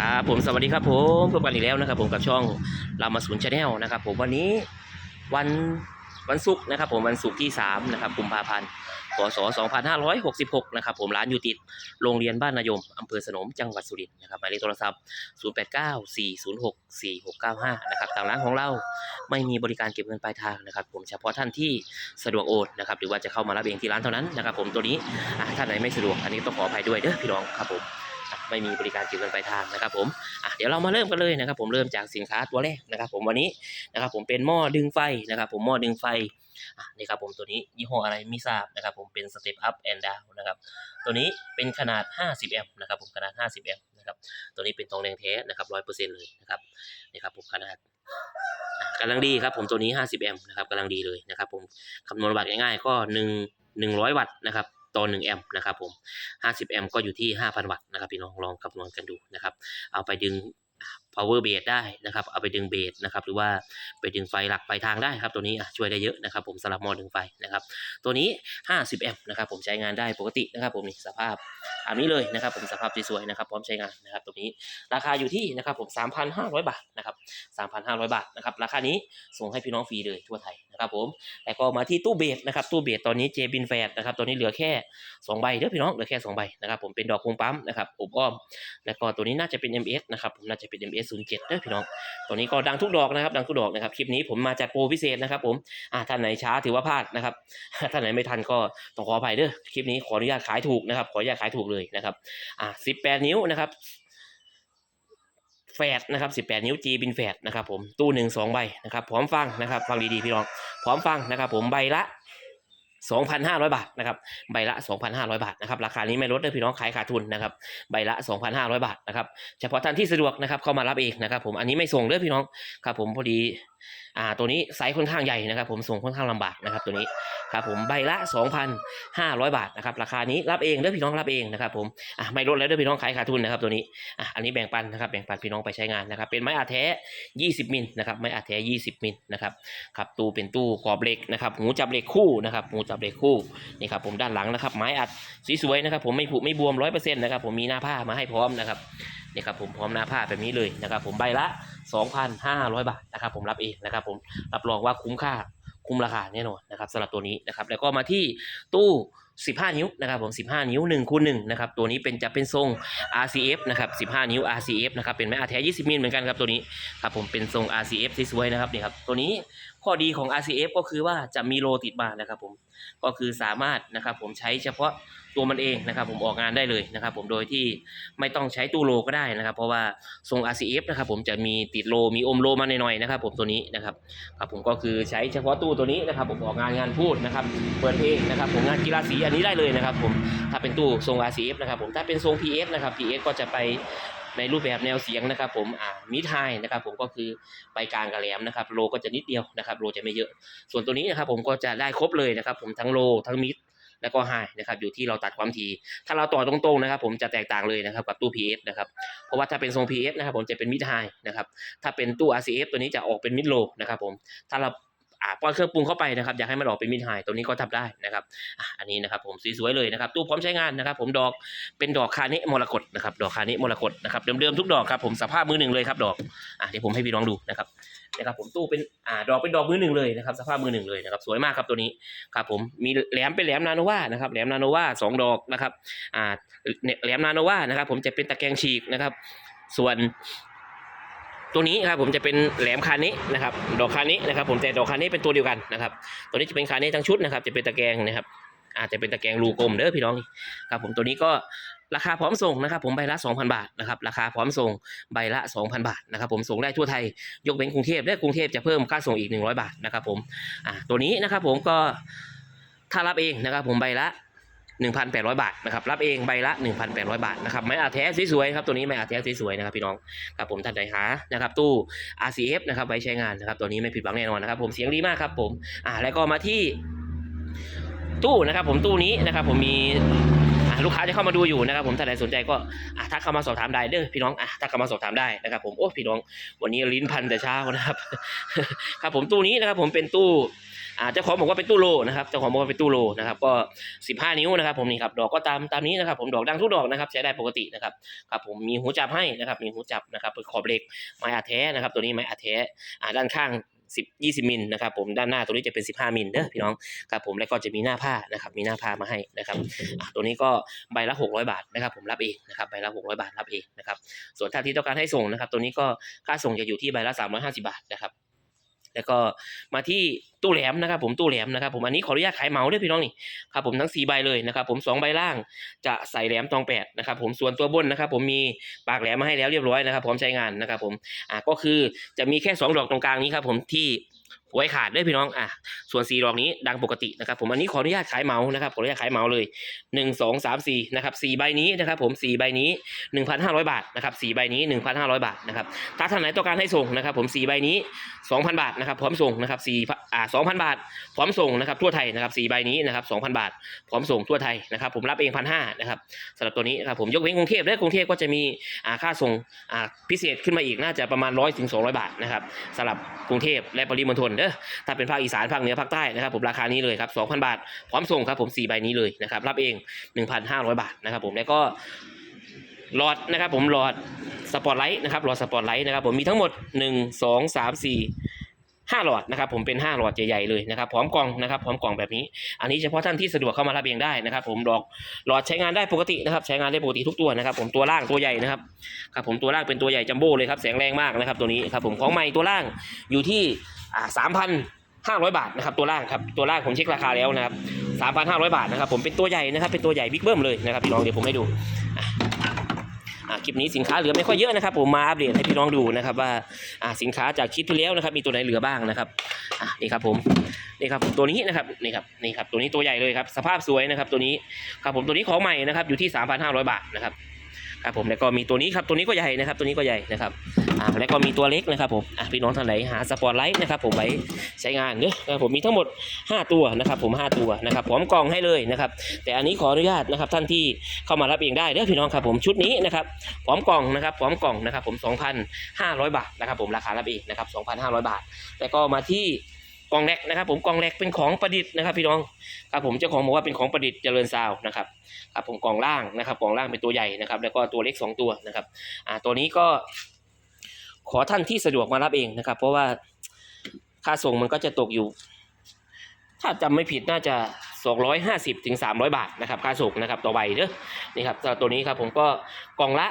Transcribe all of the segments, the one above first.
ครับผมสวัสดีครับผมพบกันอีกแล้วนะครับ ผมกับช่องรามาศูนย์ชาแนลนะครับ ผมวันนี้วันวันศุกร์นะครับ ผมวันศุกร์ที่3นะครับกุมภาพันธ์พศ2566นะครับผมร้านอยู่ติดโรงเรียนบ้านนายมอำเภอสนมจังหวัดสุรินทร์นะครับหมายเลขโทรศัพท์ 0894064695นะครับทางร้านของเราไม่มีบริการเก็บเงินปลายทางนะครับ ผมเฉพาะท่านที่สะดวกโอนนะครับหรือว่าจะเข้ามารับเองที่ร้านเท่านั้นนะครับ ผมตัวนี้ท่านไหนไม่สะดวกอันนี้ต้องขออภัยด้วยเด้อพี่น้องครับผม ไม่มีบริการเก็บเงินปลายทางนะครับผมอะเดี๋ยวเรามาเริ่มกันเลยนะครับ ผมเริ่มจากสินค้าตัวแรกนะครับ ผมวันนี้นะครับผมเป็นหม้อดึงไฟนะครับ ผมหม้อดึงไฟอะนี่ครับผมตัวนี้ยี่ห้ออะไรไม่ทราบนะครับ ผมเป็น Step Up and Down นะครับตัวนี้เป็นขนาด 50 แอมป์นะครับ ผมขนาด 50 แอมป์นะครับตัวนี้เป็นทองแดงแท้นะครับ100%เปอร์เซ็นต์เลยนะครับนี่ครับผมขนาดกำลังดีครับผมตัวนี้ 50 แอมป์นะครับกำลังดีเลยนะครับ ผมคำนวณวัตต์ง่ายๆก็ 1 100 วัตต์นะครับ ต่อ1แอมป์นะครับผม 50 แอมป์ก็อยู่ที่ 5,000 วัตต์นะครับพี่น้องลองคำนวณกันดูนะครับ เอาไปดึง power base ได้นะครับ เอาไปดึงเบสนะครับ หรือว่าไปดึงไฟหลักไฟทางได้ครับตัวนี้อะช่วยได้เยอะนะครับ ผมสำหรับมอดึงไฟนะครับ ตัวนี้ 50 แอมป์นะครับ ผมใช้งานได้ปกตินะครับผมนี่สภาพอันนี้เลยนะครับ ผมสภาพสวยๆนะครับ พร้อมใช้งานนะครับ ตัวนี้ราคาอยู่ที่นะครับ ผม 3,500 บาทนะครับ 3,500 บาทนะครับ ราคานี้ส่งให้พี่น้องฟรีเลยทั่วไทยนะครับผมแล้วก็มาที่ตู้เบสนะครับ ตู้เบสตอนนี้เจบินแฟดนะครับตัวนี้เหลือแค่ 2 ใบเด้อพี่น้องเหลือแค่ 2 ใบนะครับ ผมเป็นดอกพุงปั๊มนะครับอบอ้อม แล้วก็ตัวนี้น่าจะเป็น MS นะครับ ผมน่าจะเป็น MS 07เด้อพี่น้องตัวนี้ก็ดังทุกดอกนะครับ ดังทุกดอกนะครับ คลิปนี้ผมมาจัดโปรพิเศษนะครับผมอ่าท่านไหนช้าถือว่าพลาดนะครับ ท่านไหนไม่ทันก็ต้องขออภัยเด้อ คลิปนี้ขออนุญาตขายถูกนะครับ ขออนุญาตขายถูกเลยนะครับ อ่า18 นิ้วนะครับแฟดนะครับ 18 นิ้ว G บินแฟดนะครับผม ตู้หนึ่งสองใบนะครับ พร้อมฟังนะครับ ฟังดีๆ พี่น้อง พร้อมฟังนะครับ ผม ใบละ 2,500 บาทนะครับใบละ 2,500 บาทนะครับราคานี้ไม่ลดเลยพี่น้องขายขาดทุนนะครับใบละ 2,500 บาทนะครับเฉพาะท่านที่สะดวกนะครับเข้ามารับเองนะครับผมอันนี้ไม่ส่งเลยพี่น้องครับผมพอดี อ่าตัวนี้ไซส์ค่อนข้างใหญ่นะครับ ผมส่งค่อนข้างลำบากนะครับ ตัวนี้ครับผมใบละ 2,500 บาทนะครับราคานี้รับเองเด้อพี่น้องรับเองนะครับผมอะไม่ลดแล้วเด้อพี่น้องขายขาดทุนนะครับตัวนี้อะอันนี้แบ่งปันนะครับแบ่งปันพี่น้องไปใช้งานนะครับ เป็นไม้อาแท้ 20 มิลนะครับไม้อาแท้ 20 มิลนะครับครับตู้เป็นตู้ขอบเหล็กนะครับหูจับเหล็กคู่นะครับหูจับเหล็กคู่นี่ครับผมด้านหลังนะครับ ไม้อัดสวยๆนะครับ ผมไม่ผุไม่บวม100%นะครับผมมีหน้าผ้ามาให้พร้อมนะครับนี่ครับผมพร้อมหน้าผ้าแบบนี้เลยนะครับ ผมใบละ 2,500 บาทนะครับผมรับเองนะครับผมรับรองว่าคุ้มค่าคุ้มราคาแน่นอนนะครับสำหรับตัวนี้นะครับแล้วก็มาที่ตู้ 15 นิ้วนะครับผม 15 นิ้ว1คูณ1นะครับตัวนี้เป็นจะเป็นทรง RCF นะครับ 15 นิ้ว RCF นะครับเป็นไม้อาแท้ 20 มิลเหมือนกันครับตัวนี้ครับผมเป็นทรง RCF ที่สวยนะครับนี่ครับตัวนี้ข้อดีของ RCF ก็คือว่าจะมีโลติดมานะครับผมก็คือสามารถนะครับผมใช้เฉพาะ ตัวมันเองนะครับ ผมออกงานได้เลยนะครับ ผมโดยที่ไม่ต้องใช้ตู้โลก็ได้นะครับ เพราะว่าทรง RCF นะครับ ผมจะมีติดโลมีอมโลมาหน่อยๆนะครับ ผมตัวนี้นะครับครับผมก็คือใช้เฉพาะตู้ตัวนี้นะครับ ผมออกงานงานพูดนะครับ เปิดเพลงนะครับ ผมงานกีฬาสีอันนี้ได้เลยนะครับ ผมถ้าเป็นตู้ทรง RCF นะครับ ผมถ้าเป็นทรง PS นะครับ PS ก็จะไปในรูปแบบแนวเสียงนะครับผมอ่ามิดไฮนะครับผมก็คือไปกลางกับแหลมนะครับโลก็จะนิดเดียวนะครับโลจะไม่เยอะ ส่วนตัวนี้นะครับผมก็จะได้ครบเลยนะครับผมทั้งโลทั้งมิด แล้วก็ไฮนะครับอยู่ที่เราตัดความถี่ถ้าเราต่อตรงๆนะครับผมจะแตกต่างเลยนะครับกับตู้ PS นะครับเพราะว่าถ้าเป็นทรง PS นะครับผมจะเป็นมิดไฮนะครับถ้าเป็นตู้ RCF ตัวนี้จะออกเป็นมิดโลนะครับผมถ้าเราอ่าป้อนเครื่องปรุงเข้าไปนะครับอยากให้มันออกเป็นมิดไฮตัวนี้ก็ทำได้นะครับอันนี้นะครับผมสวยๆเลยนะครับตู้พร้อมใช้งานนะครับ ผมดอกเป็นดอกคาเนะมรกตนะครับดอกคาเนะมรกตนะครับเดิมๆทุกดอกครับผมสภาพมือหนึ่งเลยครับดอกอะเดี๋ยวผมให้พี่น้องดูนะครับ นะครับผมตู้เป็นอ่าดอกเป็นดอกมือหนึ่งเลยนะครับสภาพมือหนึ่งเลยนะครับสวยมากครับตัวนี้ครับผมมีแหลมเป็นแหลมนาโนวานะครับแหลมนาโนวาสองดอกนะครับอ่าแหลมนาโนวานะครับผมจะเป็นตะแกรงฉีกนะครับ ส่วนตัวนี้ครับผมจะเป็นแหลมคานะนะครับ ดอกคานะนะครับ ผมแต่ดอกคานะเป็นตัวเดียวกันนะครับตัวนี้จะเป็นคานะทั้งชุดนะครับ จะเป็นตะแกรงนะครับอาจจะเป็นตะแกรงรูกลมเด้อพี่น้องครับผมตัวนี้ก็ ราคาพร้อมส่งนะครับผมใบละ 2,000 บาทนะครับราคาพร้อมส่งใบละ 2,000 บาทนะครับผมส่งได้ทั่วไทย ยกเว้นกรุงเทพและกรุงเทพจะเพิ่มค่าส่งอีก 100 บาทนะครับผมอ่าตัวนี้นะครับผมก็ถ้ารับเองนะครับผมใบละ1,800 บาทนะครับรับเองใบละ 1,800 บาทนะครับไม้อาแท้สวยๆครับตัวนี้ไม้อาแท้สวยๆนะครับพี่น้องครับผมท่านใดหานะครับตู้ RCF นะครับไว้ใช้งานนะครับตัวนี้ไม่ผิดหวังแน่นอนนะครับผมเสียงดีมากครับผมอ่าแล้วก็มาที่ตู้นะครับผมตู้นี้นะครับผมมี ลูกค้าจะเข้ามาดูอยู่นะครับผมถ้าใครสนใจก็อะทักเข้ามาสอบถามได้เด้อพี่น้องอะทักเข้ามาสอบถามได้นะครับผมโอ้พี่น้องวันนี้ลิ้นพันแต่เช้านะครับครับผมตู้นี้นะครับผมเป็นตู้อ่าเจ้าของบอกว่าเป็นตู้โลนะครับเจ้าของบอกว่าเป็นตู้โลนะครับก็ 15 นิ้วนะครับผมนี่ครับดอกก็ตามตามนี้นะครับผมดอกดังทุกดอกนะครับใช้ได้ปกตินะครับครับผมมีหูจับให้นะครับมีหูจับนะครับเป็นขอบเหล็กไม้อาแท้นะครับตัวนี้ไม้อาแท้อ่าด้านข้าง 10 20มิลนะครับผมด้านหน้าตัวนี้จะเป็น 15มิลเด้อพี่น้องครับผมแล้วก็จะมีหน้าผ้านะครับมีหน้าผ้ามาให้นะครับตัวนี้ก็ใบละ 600 บาทนะครับผมรับเองนะครับใบละ 600 บาทรับเองนะครับส่วนถ้าที่ต้องการให้ส่งนะครับตัวนี้ก็ค่าส่งจะอยู่ที่ใบละ 350 บาทนะครับ แล้วก็มาที่ตู้แหลมนะครับผมตู้แหลมนะครับผมอันนี้ขออนุญาตขายเหมาด้วยพี่น้องนี่ครับผมทั้ง4ใบเลยนะครับผม2ใบล่างจะใส่แหลมทองแปดนะครับผมส่วนตัวบนนะครับผมมีปากแหลมมาให้แล้วเรียบร้อยนะครับพร้อมใช้งานนะครับผมอ่าก็คือจะมีแค่ 2 ดอกตรงกลางนี้ครับผมที่ ไว้ขาดด้วยพี่น้องอะส่วน4ดอกนี้ดังปกตินะครับผมอันนี้ขออนุญาตขายเมาส์นะครับขออนุญาตขายเมาส์เลย1 2 3 4นะครับ4ใบนี้นะครับผม4ใบนี้ 1,500 บาทนะครับ4ใบนี้ 1,500 บาทนะครับถ้าท่านไหนต้องการให้ส่งนะครับผม4ใบนี้ 2,000 บาทนะครับพร้อมส่งนะครับ4อ่า2,000 บาท พร้อมส่งนะครับทั่วไทยนะครับ4ใบนี้นะครับ2,000 บาท พร้อมส่งทั่วไทยนะครับผมรับเองพันห้านะครับสำหรับตัวนี้นะครับผมยกเว้นกรุงเทพและกรุงเทพก็จะมีอ่าค่าส่งอ่าพิเศษขึ้นมาอีกน่าจะประมาณ 100ถึง200 บาทนะครับสำหรับกรุงเทพและปริมณฑลเด้อถ้าเป็นภาคอีสานภาคเหนือภาคใต้นะครับผมราคานี้เลยครับ2,000 บาท พร้อมส่งครับผม4ใบนี้เลยนะครับรับเอง 1,500 บาทนะครับผมแล้วก็หลอดนะครับผมหลอดสปอตไลท์นะครับหลอดสปอตไลท์นะครับผมมีทั้งหมด 1 2 3 4 ห้าหลอดนะครับผมเป็นห้าหลอดใหญ่ๆเลยนะครับพร้อมกล่องนะครับพร้อมกล่องแบบนี้ อันนี้เฉพาะท่านที่สะดวกเข้ามารับเองได้นะครับ ผมดอกหลอดใช้งานได้ปกตินะครับ ใช้งานได้ปกติทุกตัวนะครับ ผมตัวล่างตัวใหญ่นะครับครับผมตัวล่างเป็นตัวใหญ่จัมโบ้เลยครับแสงแรงมากนะครับตัวนี้ครับผมของใหม่ตัวล่างอยู่ที่สามพันห้าร้อยบาทนะครับตัวล่างครับตัวล่างผมเช็คราคาแล้วนะครับสามพันห้าร้อยบาทนะครับผมเป็นตัวใหญ่นะครับเป็นตัวใหญ่บิ๊กเบิ้มเลยนะครับพี่น้องเดี๋ยวผมให้ดู คลิปนี้สินค้าเหลือไม่ค่อยเยอะนะครับ ผมมาอัปเดตให้พี่น้องดูนะครับ ว่าอ่าสินค้าจากคลิปที่แล้วนะครับ มีตัวไหนเหลือบ้างนะครับอะนี่ครับผมนี่ครับตัวนี้นะครับนี่ครับนี่ครับตัวนี้ตัวใหญ่เลยครับสภาพสวยนะครับ ตัวนี้ครับผมตัวนี้ของใหม่นะครับอยู่ที่ 3,500 บาทนะครับ ครับผมแล้วก็มีตัวนี้ครับตัวนี้ก็ใหญ่นะครับ ตัวนี้ก็ใหญ่นะครับอ่าแล้วก็มีตัวเล็กนะครับผมอะพี่น้องท่านไหนหาสปอร์ตไลท์นะครับผมไว้ใช้งานเนอะครับผมมีทั้งหมด 5 ตัวนะครับ ผม 5 ตัวนะครับพร้อมกล่องให้เลยนะครับ แต่อันนี้ขออนุญาตนะครับท่านที่เข้ามารับเองได้เด้อพี่น้องครับผมชุดนี้นะครับพร้อมกล่องนะครับพร้อมกล่องนะครับผม 2,500 บาทนะครับผมราคารับเองนะครับ2,500 บาท แล้วก็มาที่ กล่องแรกนะครับ ผมกล่องแรกเป็นของประดิษฐ์นะครับ พี่น้องครับผมเจ้าของบอกว่าเป็นของประดิษฐ์เจริญซาวนะครับครับผมกล่องล่างนะครับกล่องล่างเป็นตัวใหญ่นะครับ แล้วก็ตัวเล็กสองตัวนะครับอ่าตัวนี้ก็ ขอท่านที่สะดวกมารับเองนะครับ เพราะว่าค่าส่งมันก็จะตกอยู่ ถ้าจำไม่ผิดน่าจะ 250ถึง300 บาทนะครับ ค่าส่งนะครับต่อใบเด้อนี่ครับสำหรับตัวนี้ครับผมก็กล่องละ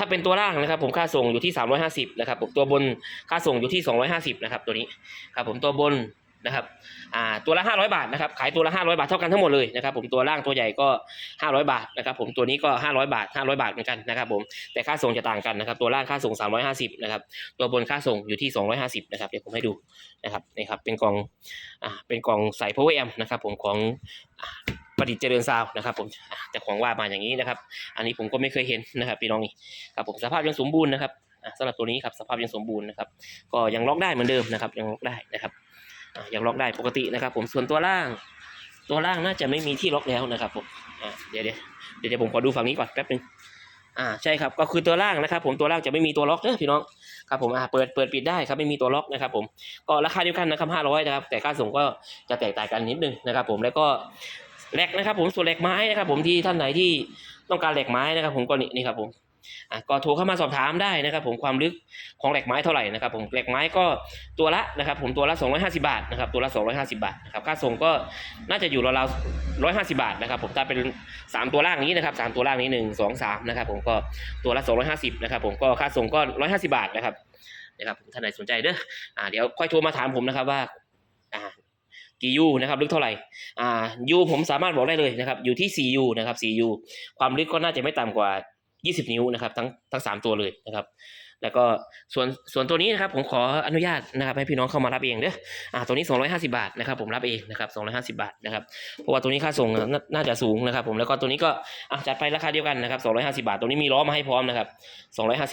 ถ้าเป็นตัวล่างนะครับ ผมค่าส่งอยู่ที่ 350นะครับผมตัวบนค่าส่งอยู่ที่ 250นะครับตัวนี้ครับผมตัวบนนะครับอ่าตัวละ 500 บาทนะครับขายตัวละ 500 บาทเท่ากันทั้งหมดเลยนะครับผมตัวล่างตัวใหญ่ก็ 500 บาทนะครับผมตัวนี้ก็ 500 บาท 500 บาทเหมือนกันนะครับผมแต่ค่าส่งจะต่างกันนะครับตัวล่างค่าส่ง 350นะครับตัวบนค่าส่งอยู่ที่ 250นะครับเดี๋ยวผมให้ดูนะครับนี่ครับเป็นกล่องอ่าเป็นกล่องใส่ power amp นะครับผมของ ประดิษฐ์เจริญซาวนะครับ ผมแต่ของว่ามาอย่างนี้นะครับ อันนี้ผมก็ไม่เคยเห็นนะครับพี่น้องนี่ครับผมสภาพยังสมบูรณ์นะครับสำหรับตัวนี้ครับสภาพยังสมบูรณ์นะครับ ก็ยังล็อกได้เหมือนเดิมนะครับ ยังล็อกได้นะครับยังล็อกได้ปกตินะครับ ผมส่วนตัวล่าง ตัวล่างน่าจะไม่มีที่ล็อกแล้วนะครับผมเดี๋ยวเดี๋ยวเดี๋ยวผมขอดูฝั่งนี้ก่อนแป๊บนึงอ่าใช่ครับก็คือตัวล่างนะครับ ผมตัวล่างจะไม่มีตัวล็อกเด้อพี่น้องครับผมอ่าเปิดเปิดปิดได้ครับไม่มีตัวล็อกนะครับ ผมก็ราคาเดียวกันนะครับ500นะครับแต่ค่าส่งก็จะแตกต่างกันนิดนึงนะครับ ผมแล้วก็ แหลกนะครับ ผมส่วนแหลกไม้นะครับ ผมที่ท่านไหนที่ต้องการแหลกไม้นะครับ ผมก็นี่นี่ครับผมอะก็โทรเข้ามาสอบถามได้นะครับ ผมความลึกของแหลกไม้เท่าไหร่นะครับ ผมแหลกไม้ก็ตัวละนะครับ ผมตัวละ 250 บาทนะครับตัวละ 250 บาทนะครับค่าส่งก็น่าจะอยู่ราวๆ150 บาทนะครับ ผมถ้าเป็น 3 ตัวล่างนี้นะครับ3ตัวล่างนี้ 1 2 3นะครับ ผมก็ตัวละ 250นะครับ ผมก็ค่าส่งก็ 150 บาทนะครับนะครับผมท่านไหนสนใจเด้ออ่าเดี๋ยวค่อยโทรมาถามผมนะครับว่าอ่า กี่ยูนะครับลึกเท่าไหร่อ่ายูผมสามารถบอกได้เลยนะครับอยู่ที่ 4U นะครับ 4U ความลึกก็น่าจะไม่ต่ำกว่า 20 นิ้วนะครับทั้งทั้งสามตัวเลยนะครับแล้วก็ส่วนส่วนตัวนี้นะครับผมขออนุญาตนะครับให้พี่น้องเข้ามารับเองเด้ออ่าตัวนี้ 250 บาทนะครับผมรับเองนะครับ250 บาทนะครับเพราะว่าตัวนี้ค่าส่งน่าน่าจะสูงนะครับผมแล้วก็ตัวนี้ก็อะจัดไปราคาเดียวกันนะครับ250 บาท ตัวนี้มีล้อมาให้พร้อมนะครับ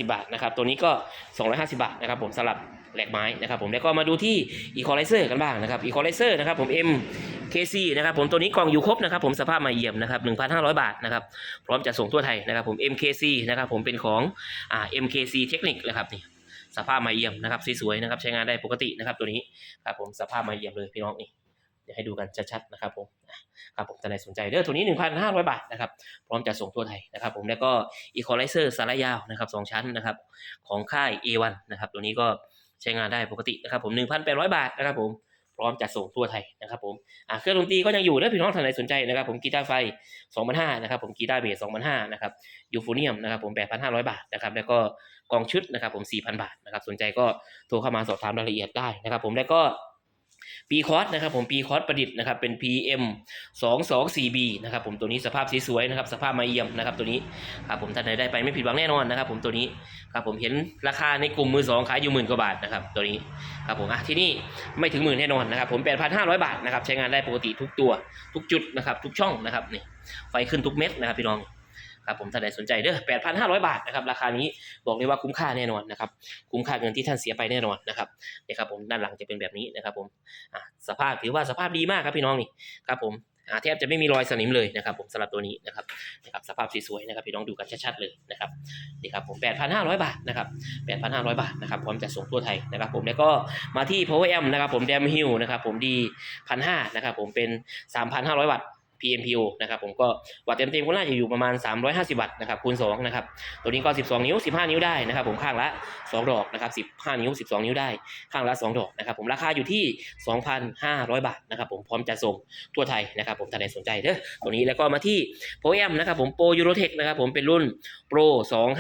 250 บาทนะครับตัวนี้ก็ 250 บาทนะครับผมสลับ แหลกไม้นะครับผมแล้วก็มาดูที่ Equalizer กันบ้างนะครับ Equalizer นะครับผม MKC นะครับผมตัวนี้กล่องอยู่ครบนะครับผมสภาพม่เยี่ยมนะครับ1,500 บาทนะครับพร้อมจะส่งทั่วไทยนะครับผม MKC นะครับผมเป็นของอ่า MKC เทคนิคนะครับนี่สภาพม่เยี่ยมนะครับสวยๆนะครับใช้งานได้ปกตินะครับตัวนี้ครับผมสภาพม่เยี่ยมเลยพี่น้องนี่เดี๋ยวให้ดูกันชัดๆนะครับผมครับผมท่านใดสนใจเด้อตัวนี้ 1,500 บาทนะครับ พร้อมจะส่งทั่วไทยนะครับ ผมแล้วก็ Equalizer สายยาวนะครับสองชั้นนะครับ ของค่าย A1 นะครับ ตัวนี้ก็ ใช้งานได้ปกตินะครับผม 1,800 บาทนะครับผมพร้อมจัดส่งทั่วไทยนะครับผมอ่าเครื่องดนตรีก็ยังอยู่ถ้าพี่น้องท่านไหนสนใจนะครับผมกีตาร์ไฟ2,500นะครับผมกีตาร์เบส2,500นะครับยูโฟเนียมนะครับผม8,500 บาทนะครับแล้วก็กองชุดนะครับผม4,000 บาทนะครับสนใจก็โทรเข้ามาสอบถามรายละเอียดได้นะครับผมแล้วก็ ปีคอร์สนะครับผมปีคอร์สประดิษฐ์นะครับเป็น PM 224B นะครับผมตัวนี้สภาพสีสวยนะครับสภาพมาเยี่ยมนะครับตัวนี้ครับผมท่านใดได้ไปไม่ผิดหวังแน่นอนนะครับผมตัวนี้ครับผมเห็นราคาในกลุ่มมือสองขายอยู่หมื่นกว่าบาทนะครับตัวนี้ครับผมอะที่นี่ไม่ถึงหมื่นแน่นอนนะครับผม8,500 บาทนะครับใช้งานได้ปกติทุกตัวทุกจุดนะครับทุกช่องนะครับนี่ไฟขึ้นทุกเม็ดนะครับพี่น้อง ครับผมท่านใดสนใจเด้อ8,500บาทนะครับ ราคานี้บอกเลยว่าคุ้มค่าแน่นอนนะครับ คุ้มค่าเงินที่ท่านเสียไปแน่นอนนะครับนี่ครับผมด้านหลังจะเป็นแบบนี้นะครับผมสภาพถือว่าสภาพดีมากครับพี่น้องนี่ครับผมแทบจะไม่มีรอยสนิมเลยนะครับผมสำหรับตัวนี้นะครับนะครับสภาพสวยๆนะครับพี่น้องดูกันชัดๆเลยนะครับนี่ครับผม8,500 บาทนะครับ8,500 บาทนะครับพร้อมจะส่งทั่วไทยนะครับผมแล้วก็มาที่ Power M นะครับผม Dam Hill นะครับผมดี1,500นะครับผมเป็น 3,500 วัตต์ PMPO นะครับผมก็วัตต์เต็มๆก็น่าจะอยู่ประมาณ 350 วัตต์นะครับคูณ2นะครับตัวนี้ก็ 12 นิ้ว 15 นิ้วได้นะครับผมข้างละ 2 ดอกนะครับ15 นิ้ว 12 นิ้วได้ข้างละ 2 ดอกนะครับผมราคาอยู่ที่ 2,500 บาทนะครับผมพร้อมจะส่งทั่วไทยนะครับผมท่านใดสนใจเด้อตัวนี้แล้วก็มาที่โปรแอมนะครับผมโปรยูโรเทคนะครับผมเป็นรุ่นโปร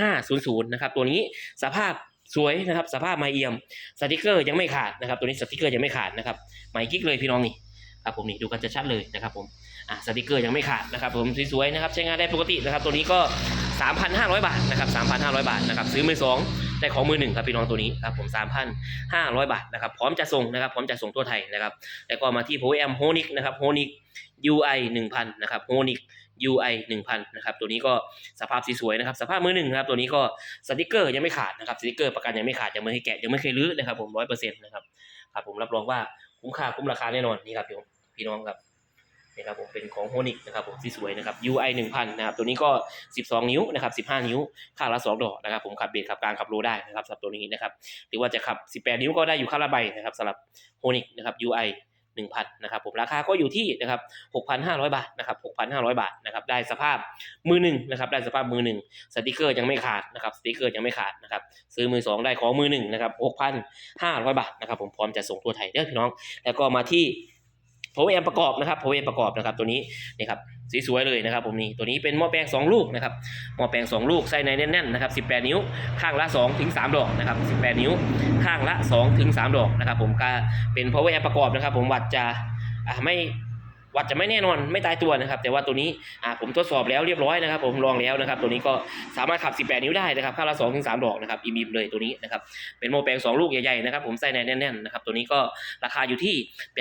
2500นะครับตัวนี้สภาพสวยนะครับสภาพไม่เอี่ยมสติกเกอร์ยังไม่ขาดนะครับตัวนี้สติกเกอร์ยังไม่ขาดนะครับใหม่กิ๊กเลยพี่น้องนี่ครับผมนี่ดูกันจะชัดเลยนะครับผม อะสติกเกอร์ยังไม่ขาดนะครับผมสวยๆนะครับใช้งานได้ปกตินะครับ ตัวนี้ก็ 3,500 บาทนะครับ3,500 บาทนะครับซื้อมือสองได้ของมือหนึ่งครับพี่น้องตัวนี้ครับผม 3,500 บาทนะครับพร้อมจะส่งนะครับพร้อมจะส่งทั่วไทยนะครับแล้วก็มาที่โพแอมโฮนิกนะครับโฮนิก UI 1,000นะครับโฮนิก UI 1,000นะครับตัวนี้ก็สภาพสวยๆนะครับสภาพมือหนึ่งนะครับตัวนี้ก็สติกเกอร์ยังไม่ขาดนะครับสติกเกอร์ประกันยังไม่ขาดยังไม่ให้แกะยังไม่เคยรื้อนะครับผมร้อยเปอร์เซ็นต์นะครับครับผมรับรองว่าคุ้มค่าคุ้มราคาแน่นอนนี่ครับพี่น้องครับ นี่ครับผมเป็นของโฮนิกนะครับผมสีสวยนะครับ UI 1,000นะครับตัวนี้ก็ 12 นิ้วนะครับ15 นิ้วข้างละ2ดอกนะครับผมขับเบสขับกลางขับโลได้นะครับสำหรับตัวนี้นะครับหรือว่าจะขับ 18 นิ้วก็ได้อยู่ข้างละใบนะครับสำหรับโฮนิกนะครับ UI 1,000นะครับผมราคาก็อยู่ที่นะครับ6,500 บาทนะครับ6,500 บาทนะครับได้สภาพมือหนึ่งนะครับได้สภาพมือหนึ่งสติกเกอร์ยังไม่ขาดนะครับสติกเกอร์ยังไม่ขาดนะครับซื้อมือสองได้ของมือหนึ่งนะครับ6,500 บาทนะครับผมพร้อมจะส่งทั่วไทยเด้อพี่น้อง แล้วก็มาที่ power amp ประกอบนะครับผมแหวนประกอบนะครับตัวนี้นี่ครับสสวยเลยนะครับผมนี่ตัวนี้เป็นหม้อแปลง 2 ลูกนะครับหม้อแปลง 2 ลูกใส่ในแน่นๆนะครับ 18 นิ้ว ข้างละ2ถึง3ดอกนะครับ18 นิ้ว ข้างละ2ถึง3ดอกนะครับผมก็เป็น power amp ประกอบนะครับ ผมวัดจะไม่ วัดจะไม่แน่นอนไม่ตายตัวนะครับ แต่ว่าตัวนี้อ่าผมทดสอบแล้วเรียบร้อยนะครับ ผมลองแล้วนะครับ ตัวนี้ก็สามารถขับ 18 นิ้วได้นะครับข้างละ2ถึง3ดอกนะครับอิมเลยตัวนี้นะครับเป็นหม้อแปลง2ลูกใหญ่ๆนะครับผมใส่ในแน่นๆนะครับตัวนี้ก็ราคาอยู่ที่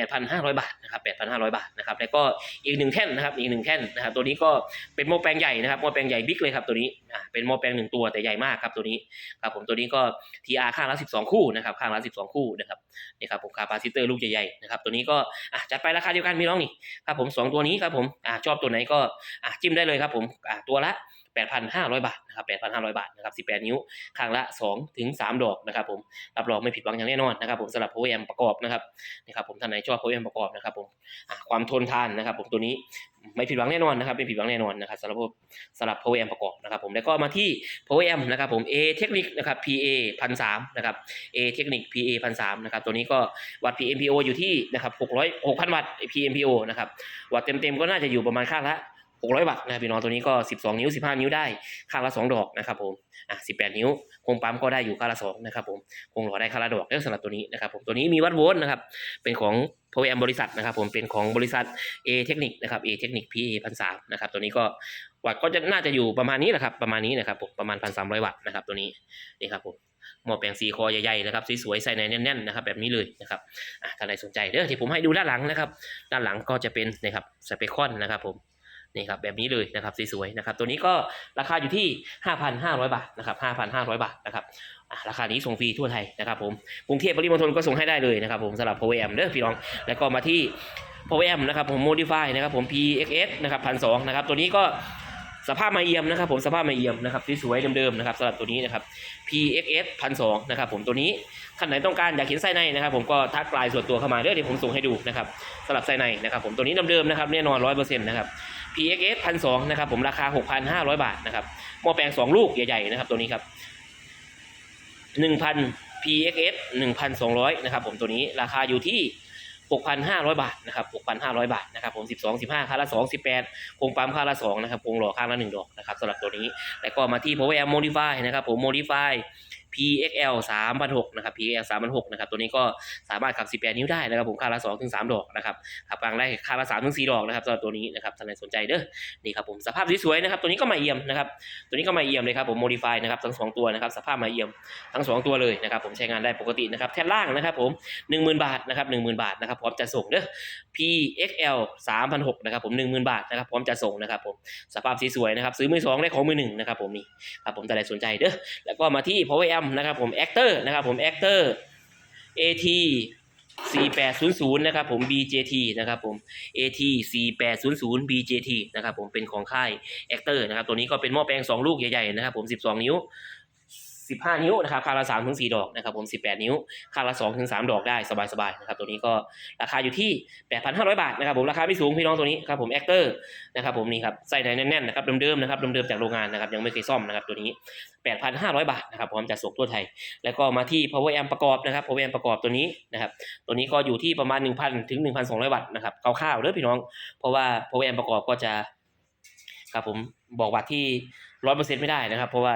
8,500 บาทนะครับ8,500 บาทนะครับแล้วก็อีกหนึ่งแท่นนะครับอีกหนึ่งแท่นนะครับตัวนี้ก็เป็นหม้อแปลงใหญ่นะครับหม้อแปลงใหญ่บิ๊กเลยครับตัวนี้อ่าเป็นหม้อแปลงหนึ่งตัวแต่ใหญ่มากครับตัวนี้ครับผมตัวนี้ก็ TR ข้างละ12 คู่นะครับข้างละ12 คู่นะครับนี่ครับผมคาปาซิเตอร์ลูกใหญ่ๆนะครับตัวนี้ก็อะจัดไปราคาเดียวกันพี่น้องนี่ครับผมสองตัวนี้ครับผมอ่าชอบตัวไหนก็อ่าจิ้มได้เลยครับผมอ่าตัวละ 8,500 บาทนะครับ8,500 บาทนะครับ18 นิ้วข้างละ2ถึง3ดอกนะครับผมรับรองไม่ผิดหวังอย่างแน่นอนนะครับผมสำหรับโพแอมประกอบนะครับนี่ครับผมท่านไหนชอบโพแอมประกอบนะครับผมความทนทานนะครับผมตัวนี้ไม่ผิดหวังแน่นอนนะครับไม่ผิดหวังแน่นอนนะครับสำหรับสำหรับโพแอมประกอบนะครับผมแล้วก็มาที่โพแอมนะครับผม A เทคนิคนะครับ PA 1,300นะครับ A เทคนิค PA 1,300นะครับตัวนี้ก็วัด PMPO อยู่ที่นะครับ600 6,000 วัตต์ PMPO นะครับวัตต์เต็มๆก็น่าจะอยู่ประมาณข้างละ 600วัตต์นะครับพี่น้องตัวนี้ก็ 12 นิ้ว 15 นิ้วได้ข้างละ 2 ดอกนะครับผมอะ18 นิ้วโครงปั๊มก็ได้อยู่ข้างละ2นะครับผมโครงหล่อได้ข้างละดอกเรื่องสำหรับตัวนี้นะครับผมตัวนี้มีวัดโวลต์นะครับเป็นของ p o w e r บริษัทนะครับผมเป็นของบริษัท A เทคนิคนะครับ A เทคนิค PA 1,300นะครับตัวนี้ก็วัตก็จะน่าจะอยู่ประมาณนี้แหละครับประมาณนี้นะครับผมประมาณ1,300วัตต์นะครับตัวนี้นี่ครับผมหม้อแปลงสีคอใหญ่ๆนะครับสวยๆใส่ในแน่นๆนะครับแบบนี้เลยนะครับอะถ้าใครสนใจเด้อที่ผมให้ดูด้านหลังนะครับ ด้านหลังก็จะเป็นนะครับสเปคอนนะครับผม นี่ครับแบบนี้เลยนะครับสวยๆนะครับตัวนี้ก็ราคาอยู่ที่ 5,500 บาทนะครับ5,500 บาทนะครับราคานี้ส่งฟรีทั่วไทยนะครับผมกรุงเทพปริมณฑลก็ส่งให้ได้เลยนะครับผมสำหรับ Power Amp เด้อพี่น้อง แล้วก็มาที่ Power Amp นะครับผมโมดิฟายนะครับผม PXS นะครับพันสองนะครับตัวนี้ก็ สภาพมาเอี่ยมนะครับผมสภาพมาเอี่ยมนะครับสวยๆเดิมๆนะครับสำหรับตัวนี้นะครับ PXS พันสนะครับผมตัวนี้ท่านไหนต้องการอยากเห็นไส้ในนะครับ ผมก็ทักไลน์ส่วนตัวเข้ามาเด้อเดี๋ยวผมส่งให้ดูนะครับสำหรับไส้ในนะครับ ผมตัวนี้เดิมๆนะครับแน่นอนร้อยเปอร์เซ็นต์นะครับ PXS พันสนะครับผมราคา6,500บาทนะครับหม้อแปลง2ลูกใหญ่ๆนะครับตัวนี้ครับ1,000 PXS 1,200 นะครับผมตัวนี้ราคาอยู่ที่ 6,500 บาทนะครับ6,500 บาทนะครับผม 12 15ค่าละ 2 18โคงปั๊มค่าละ 2 นะครับ คงหล่อข้างละ 1 ดอกนะครับสำหรับตัวนี้ แล้วก็มาที่ Power Amp Modify นะครับผม Modify PXL 3,600นะครับ PXL 3,600นะครับตัวนี้ก็สามารถขับ 18 นิ้วได้นะครับผมค่าละ2ถึง3ดอกนะครับขับกลางได้ค่าละ3ถึง4ดอกนะครับสำหรับตัวนี้นะครับท่านใดสนใจเด้อนี่ครับผมสภาพสวยๆนะครับตัวนี้ก็มาเอี่ยมนะครับตัวนี้ก็มาเอี่ยมเลยครับผม Modify นะครับทั้งสองตัวนะครับสภาพมาเอี่ยมทั้งสองตัวเลยนะครับผมใช้งานได้ปกตินะครับแท่นล่างนะครับผม 10,000 บาทนะครับ10,000 บาทนะครับพร้อมจะส่งเด้อ PXL 3,600นะครับผม10,000 บาทนะครับพร้อมจะส่งนะครับผมสภาพสวยๆนะครับซื้อมือสองได้ของมือหนึ่งนะครับผมนี่ครับผมแต่ใดสนใจเด้อแล้วก็มาที่ Power M นะครับผมแอคเตอร์นะครับผมแอคเตอร์ AT 4800นะครับผม BJT นะครับผม AT 4800 BJT นะครับผมเป็นของค่ายแอคเตอร์นะครับตัวนี้ก็เป็นหม้อแปลง 2 ลูกใหญ่ๆนะครับผม 12 นิ้ว 15 นิ้วนะครับค่าละ3ถึง4ดอกนะครับผม 18 นิ้วค่าละ2ถึง3ดอกได้สบายๆนะครับตัวนี้ก็ราคาอยู่ที่ 8,500 บาทนะครับผมราคาไม่สูงพี่น้องตัวนี้ครับผมแอคเตอร์นะครับผมนี่ครับใส่ในแน่นๆนะครับเดิมๆนะครับเดิมๆจากโรงงานนะครับยังไม่เคยซ่อมนะครับตัวนี้ 8,500 บาทนะครับพร้อมจะส่งทั่วไทย แล้วก็มาที่ power amp ประกอบนะครับ power amp ประกอบตัวนี้นะครับตัวนี้ก็อยู่ที่ประมาณ 1,000 ถึง 1,200 วัตต์นะครับคร่าวๆเด้อพี่น้องเพราะว่า power amp ประกอบก็จะครับผมบอกวัตต์ที่ ร้อยเปอร์เซ็นต์ไม่ได้นะครับ เพราะว่า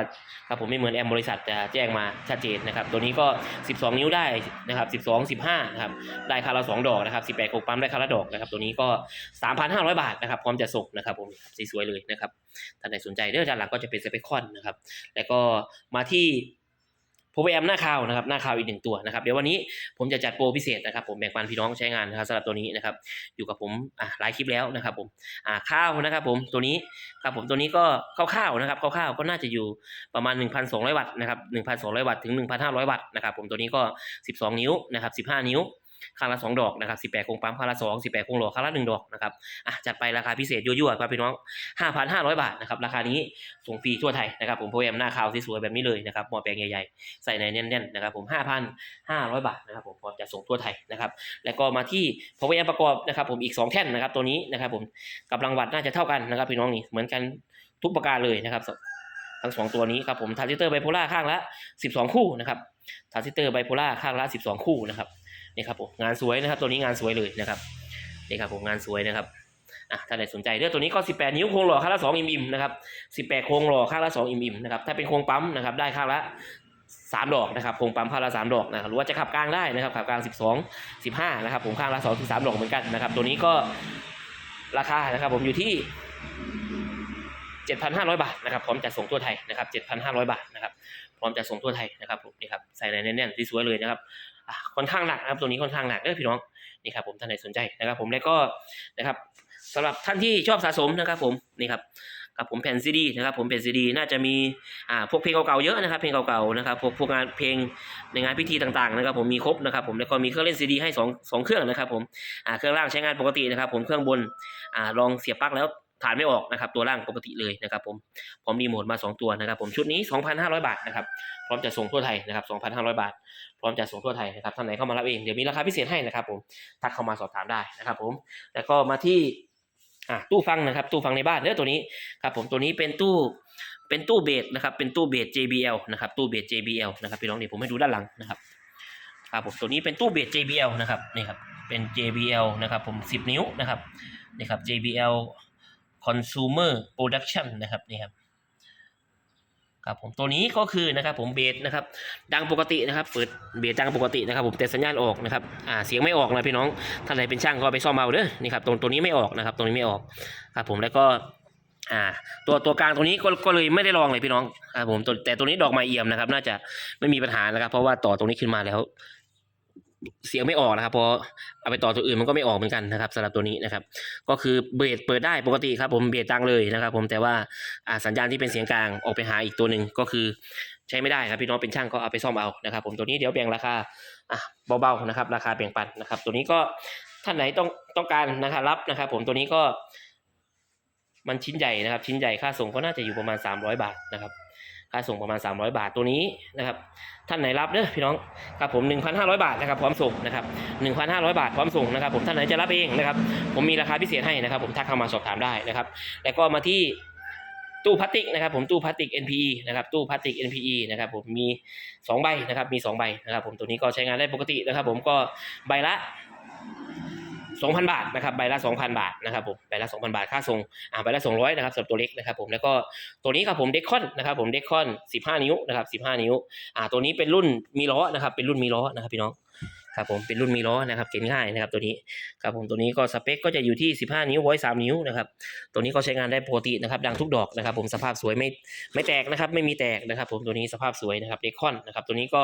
ครับผมไม่เหมือนแอมบริษัทจะแจ้งมาชัดเจนนะครับ ตัวนี้ก็ 12 นิ้วได้นะครับ12 15นะครับได้คาราสองดอกนะครับ18โคกปั๊มได้คาราดอกนะครับ ตัวนี้ก็ 3,500 บาทนะครับพร้อมจะส่งนะครับผมสวยๆเลยนะครับท่านใดสนใจเด้อด้านหลังก็จะเป็นสเปคคอนนะครับแล้วก็มาที่ โปรแกรมหน้าข่าวนะครับหน้าข่าวอีกหนึ่งตัวนะครับเดี๋ยววันนี้ผมจะจัดโปรพิเศษนะครับผมแบ่งปันพี่น้องใช้งานนะครับสำหรับตัวนี้นะครับอยู่กับผมอ่าหลายคลิปแล้วนะครับผมอ่าข้าวนะครับผมตัวนี้ครับผมตัวนี้ก็คร่าวๆนะครับคร่าวๆก็น่าจะอยู่ประมาณ 1,200 วัตต์นะครับ1,200 วัตต์ถึง 1,500 วัตต์นะครับผมตัวนี้ก็ 12 นิ้วนะครับ15 นิ้ว ข้างละ2ดอกนะครับ18โครงปั๊มข้างละ2 18โครงหล่อข้างละ1ดอกนะครับอะจัดไปราคาพิเศษยั่วๆครับพี่น้อง5,500บาทนะครับราคานี้ส่งฟรีทั่วไทยนะครับผมโปรแกรมหน้าขาวสวยๆแบบนี้เลยนะครับหม้อแปลงใหญ่ๆใส่ในแน่นๆนะครับผม5,500บาทนะครับผมพร้อมจะส่งทั่วไทยนะครับแล้วก็มาที่โปรแกรมประกอบนะครับผมอีก2แท่นนะครับตัวนี้นะครับผมกำลังวัดน่าจะเท่ากันนะครับพี่น้องนี่เหมือนกันทุกประการเลยนะครับทั้งสองตัวนี้ครับผมทารานซิเตอร์ไบโพล่าข้างละ 12 คู่นะครับทรานซิสเตอร์ไบโพล่าข้างละ 12 คู่นะครับ นี่ครับผมงานสวยนะครับ ตัวนี้งานสวยเลยนะครับนี่ครับผมงานสวยนะครับอะถ้าใครสนใจเลือกตัวนี้ก็ 18 นิ้วโครงหล่อข้างละ2อิ่มๆนะครับ18 โครงหล่อข้างละ2อิ่มๆนะครับถ้าเป็นโครงปั๊มนะครับได้ข้างละ3ดอกนะครับโครงปั๊มข้างละ3ดอกนะครับหรือว่าจะขับกลางได้นะครับขับกลาง12 15นะครับผมข้างละ2ถึง3ดอกเหมือนกันนะครับตัวนี้ก็ราคานะครับผมอยู่ที่7,500บาทนะครับพร้อมจัดส่งทั่วไทยนะครับ7,500บาทนะครับพร้อมจัดส่งทั่วไทยนะครับผมนี่ครับใส่ในแน่นๆที่สวยเลยนะครับ ค่อนข้างหนักนะครับตัวนี้ค่อนข้างหนักเด้อพี่น้องนี่ครับผมท่านใดสนใจนะครับ ผมแล้วก็นะครับสำหรับท่านที่ชอบสะสมนะครับ ผมนี่ครับกับผมแผ่นซีดีนะครับผมแผ่นซีดีน่าจะมีอ่าพวกเพลงเก่าๆเยอะนะครับเพลงเก่าๆนะครับพวกพวกงานเพลงในงานพิธีต่างๆนะครับผมมีครบนะครับผมแล้วก็มีเครื่องเล่นซีดีให้สองสองเครื่องนะครับผมอ่าเครื่องล่างใช้งานปกตินะครับผมเครื่องบนอ่าลองเสียบปลั๊กแล้ว ฐานไม่ออกนะครับตัวล่างปกติเลยนะครับผมพร้อมรีโมทมา 2 ตัวนะครับ ผมชุดนี้ 2,500 บาทนะครับพร้อมจะส่งทั่วไทยนะครับ 2,500 บาท พร้อมจะส่งทั่วไทยนะครับท่านไหนเข้ามารับเองเดี๋ยวมีราคาพิเศษให้นะครับ ผมทักเข้ามาสอบถามได้นะครับ ผมแล้วก็มาที่อะตู้ฟังนะครับตู้ฟังในบ้านเด้อตัวนี้ครับผมตัวนี้เป็นตู้เป็นตู้เบสนะครับเป็นตู้เบส JBL นะครับตู้เบส JBL นะครับพี่น้องนี่ผมให้ดูด้านหลังนะครับครับผมตัวนี้เป็นตู้เบส JBL นะครับนี่ครับเป็น JBL นะครับผม 10 นิ้วนะครับนี่ครับ JBL Consumer Production นะครับนี่ครับครับผมตัวนี้ก็คือนะครับผมเบสนะครับดังปกตินะครับเปิดเบสดังปกตินะครับผมแต่สัญญาณออกนะครับอ่าเสียงไม่ออกนะพี่น้องท่านใดเป็นช่างก็ไปซ่อมเอาเด้อนี่ครับตรงตัวนี้ไม่ออกนะครับตรงนี้ไม่ออกครับผมแล้วก็อ่าตัวตัวกลางตัวนี้ก็ก็เลยไม่ได้ลองเลยพี่น้องครับผมตัวแต่ตัวนี้ดอกไม้เอี่ยมนะครับ น่าจะไม่มีปัญหานะครับ เพราะว่าต่อตรงนี้ขึ้นมาแล้ว เสียงไม่ออกนะครับพอเอาไปต่อตัวอื่นมันก็ไม่ออกเหมือนกันนะครับสำหรับตัวนี้นะครับ ก็คือเบสเปิดได้ปกติครับผมเบสดังเลยนะครับ ผมแต่ว่าอ่าสัญญาณที่เป็นเสียงกลางออกไปหาอีกตัวหนึ่งก็คือใช้ไม่ได้ครับพี่น้องเป็นช่างก็เอาไปซ่อมเอานะครับ ผมตัวนี้เดี๋ยวแบ่งราคาเบาๆนะครับ ราคาแบ่งปันนะครับ ตัวนี้ก็ท่านไหนต้องต้องการนะครับรับนะครับ ผมตัวนี้ก็มันชิ้นใหญ่นะครับ ชิ้นใหญ่ค่าส่งก็น่าจะอยู่ประมาณ 300 บาทนะครับ ค่าส่งประมาณ 300 บาทตัวนี้นะครับ ท่านไหนรับเด้อพี่น้องครับผม 1,500 บาทนะครับพร้อมส่งนะครับ 1,500 บาทพร้อมส่งนะครับผมท่านไหนจะรับเองนะครับ ผมมีราคาพิเศษให้นะครับ ผมทักเข้ามาสอบถามได้นะครับ แล้วก็มาที่ตู้พลาสติกนะครับผมตู้พลาสติก NPE นะครับตู้พลาสติก NPE นะครับผมมี 2 ใบนะครับมี 2 ใบนะครับผมตัวนี้ก็ใช้งานได้ปกตินะครับ ผมก็ใบละ 2,000 บาทนะครับใบละ 2,000 บาทนะครับผมใบละ 2,000 บาทค่าส่งอ่าใบละ 200นะครับสำหรับตัวเล็กนะครับผมแล้วก็ตัวนี้ครับผมเด็กคอนนะครับผมเด็กคอน 15 นิ้วนะครับ 15 นิ้วอ่าตัวนี้เป็นรุ่นมีล้อนะครับเป็นรุ่นมีล้อนะครับพี่น้อง ครับผมเป็นรุ่นมีล้อนะครับเก็บง่ายนะครับตัวนี้ครับผมตัวนี้ก็สเปคก็จะอยู่ที่ 15 นิ้วไว้3นิ้วนะครับตัวนี้ก็ใช้งานได้ปกตินะครับดังทุกดอกนะครับ ผมสภาพสวยไม่ไม่แตกนะครับไม่มีแตกนะครับ ผมตัวนี้สภาพสวยนะครับเดคอนนะครับตัวนี้ก็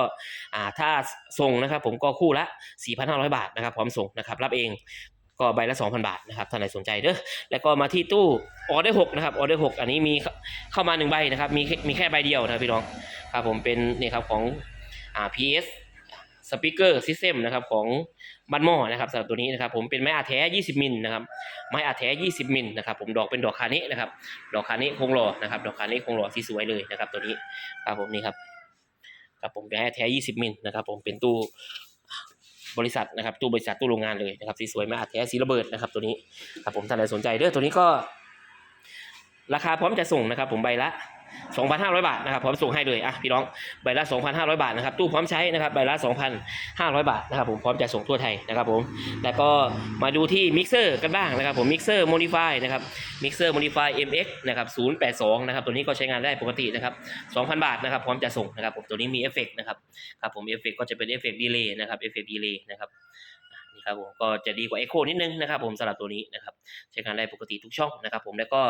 อ่าถ้าส่งนะครับ ผมก็คู่ละ 4,500 บาทนะครับพร้อมส่งนะครับรับเองก็ใบละ 2,000 บาทนะครับท่านไหนสนใจเด้อแล้วก็มาที่ตู้ออเดอร์หกนะครับออเดอร์หกอันนี้มีเข้ามาหนึ่งใบนะครับมีมีแค่ใบเดียวนะพี่น้องครับผมเป็นนี่ครับของอ่า PS Speaker System นะครับของบันหม้อนะครับสำหรับตัวนี้นะครับผมเป็นไม้อาแท้ 20 มิลนะครับไม้อาแท้ 20 มิลนะครับผมดอกเป็นดอกคาเนะนะครับดอกคาเนะคงหล่อนะครับดอกคาเนะคงหล่อสีสวยเลยนะครับตัวนี้ครับผมนี่ครับครับผมเป็นไม้อาแท้ 20 มิลนะครับผมเป็นตู้บริษัทนะครับตู้บริษัทตู้โรงงานเลยนะครับสีสวยไม้อาแท้สีระเบิดนะครับตัวนี้ครับผมท่านใดสนใจเด้อตัวนี้ก็ ราคาพร้อมจะส่งนะครับผมใบละ 2,500 บาทนะครับพร้อมส่งให้เลยอะพี่น้องใบละ 2,500 บาทนะครับตู้พร้อมใช้นะครับใบละ 2,500 บาทนะครับผมพร้อมจะส่งทั่วไทยนะครับผมแล้วก็มาดูที่มิกเซอร์กันบ้างนะครับผมมิกเซอร์โมดิฟายนะครับมิกเซอร์โมดิฟาย MX นะครับ082นะครับตัวนี้ก็ใช้งานได้ปกตินะครับ 2,000 บาทนะครับพร้อมจะส่งนะครับผมตัวนี้มีเอฟเฟกต์นะครับครับผมเอฟเฟกต์ก็จะเป็นเอฟเฟกต์ดีเลย์นะครับเอฟเฟกต์ดีเลย์นะครับ อะครับผมก็จะดีกว่า Echo นิดนึงนะครับผมสำหรับตัวนี้นะครับใช้งานได้ปกติทุกช่องนะครับผมแล้วก็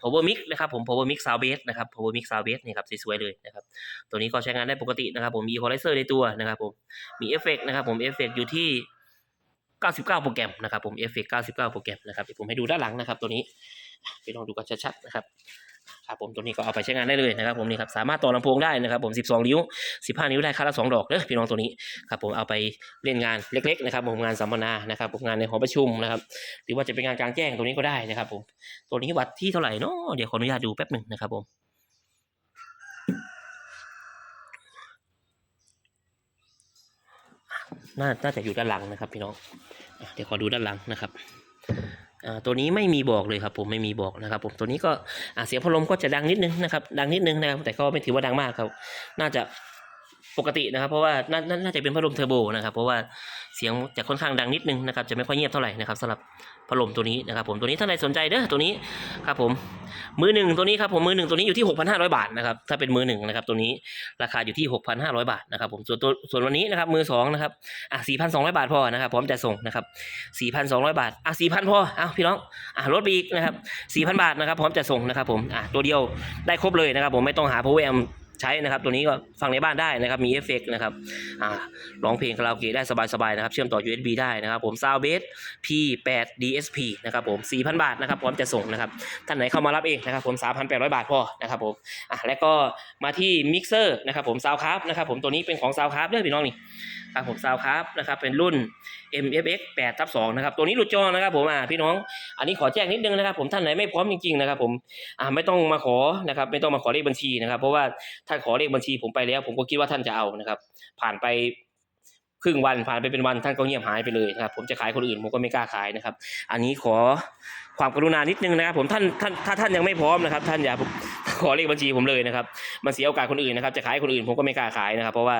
power mix นะครับผม power mix sound bass นะครับ power mix sound bass นี่ครับสวยๆเลยนะครับตัวนี้ก็ใช้งานได้ปกตินะครับผมมี equalizer ในตัวนะครับผมมีเอฟเฟกนะครับผมเอฟเฟกอยู่ที่ 99 โปรแกรมนะครับผมเอฟเฟก99 โปรแกรมนะครับเดี๋ยวผมให้ดูด้านหลังนะครับตัวนี้ไปลองดูกันชัดๆนะครับ ครับผมตัวนี้ก็เอาไปใช้งานได้เลยนะครับผมนี่ครับสามารถต่อลำโพงได้นะครับผม 12 นิ้ว 15 นิ้วได้ค่าละ2ดอกเด้อพี่น้องตัวนี้ครับผมเอาไปเล่นงานเล็กๆนะครับผมงานสัมมนานะครับผมงานในหอประชุมนะครับหรือว่าจะเป็นงานกลางแจ้งตัวนี้ก็ได้นะครับผมตัวนี้วัดที่เท่าไหร่เนาะเดี๋ยวขออนุญาตดูแป๊บหนึ่งนะครับผมน่าจะอยู่ด้านหลังนะครับพี่น้องเดี๋ยวขอดูด้านหลังนะครับ ตัวนี้ไม่มีบอกเลยครับผมไม่มีบอกนะครับผมตัวนี้ก็เสียงพัดลมก็จะดังนิดนึงนะครับดังนิดนึงนะครับแต่ก็ไม่ถือว่าดังมากครับ น่าจะ ปกตินะครับ เพราะว่าน่าน่าจะเป็นพัดลมเทอร์โบนะครับ เพราะว่าเสียงจะค่อนข้างดังนิดนึงนะครับจะไม่ค่อยเงียบเท่าไหร่นะครับสำหรับพัดลมตัวนี้นะครับผมตัวนี้ถ้าใครสนใจเด้อตัวนี้ครับผมมือหนึ่งตัวนี้ครับผมมือหนึ่งตัวนี้อยู่ที่ 6,500 บาทนะครับถ้าเป็นมือหนึ่งนะครับตัวนี้ราคาอยู่ที่ 6,500 บาทนะครับผมส่วนตัวส่วนวันนี้นะครับมือสองนะครับอะ4,200 บาทพอนะครับพร้อมจะส่งนะครับ4,200 บาทอะ4,000พออ้าวพี่น้องอะลดไปอีกนะครับ4,000 บาทนะครับพร้อมจะส่งนะครับผมอะตัวเดียวได้ครบเลยนะครับผมไม่ต้องหา power amp ใช้นะครับ ตัวนี้ก็ฟังในบ้านได้นะครับ มีเอฟเฟกต์นะครับอ่าร้องเพลงคาราโอเกะได้สบายๆนะครับ เชื่อมต่อ USB ได้นะครับ ผม s o u n d b a s P8 DSP นะครับผม 4,000 บาทนะครับ พร้อมจะส่งนะครับ ท่านไหนเข้ามารับเองนะครับ ผม 3,800 บาทพอนะครับผมอะแล้วก็มาที่มิกเซอร์นะครับผมซาวคาร์บนะครับผมตัวนี้เป็นของซาวคาร์บด้วยพี่น้องนี่ ครับผมซาวค r ฟนะครับเป็นรุ่น MFX 8ทับ2นะครับตัวนี้หลุดจอนะครับผมอ่าพี่น้อง อันนี้ขอแจ้งนิดนึงนะครับ ผมท่านไหนไม่พร้อมจริงๆนะครับผมอ่าไม่ต้องมาขอนะครับไม่ต้องมาขอเลขบัญชีนะครับ เพราะว่าท่านขอเลขบัญชีผมไปแล้ว ผมก็คิดว่าท่านจะเอานะครับ ผ่านไปครึ่งวันผ่านไปเป็นวันท่านก็เงียบหายไปเลยนะครับผมจะขายคนอื่นผมก็ไม่กล้าขายนะครับ อันนี้ขอ ความกรุณานิดนึงนะครับผมท่านท่านถ้าท่านยังไม่พร้อมนะครับ ท่านอย่าขอเลขบัญชีผมเลยนะครับมันเสียโอกาสคนอื่นนะครับจะขายคนอื่นผมก็ไม่กล้าขายนะครับ เพราะว่า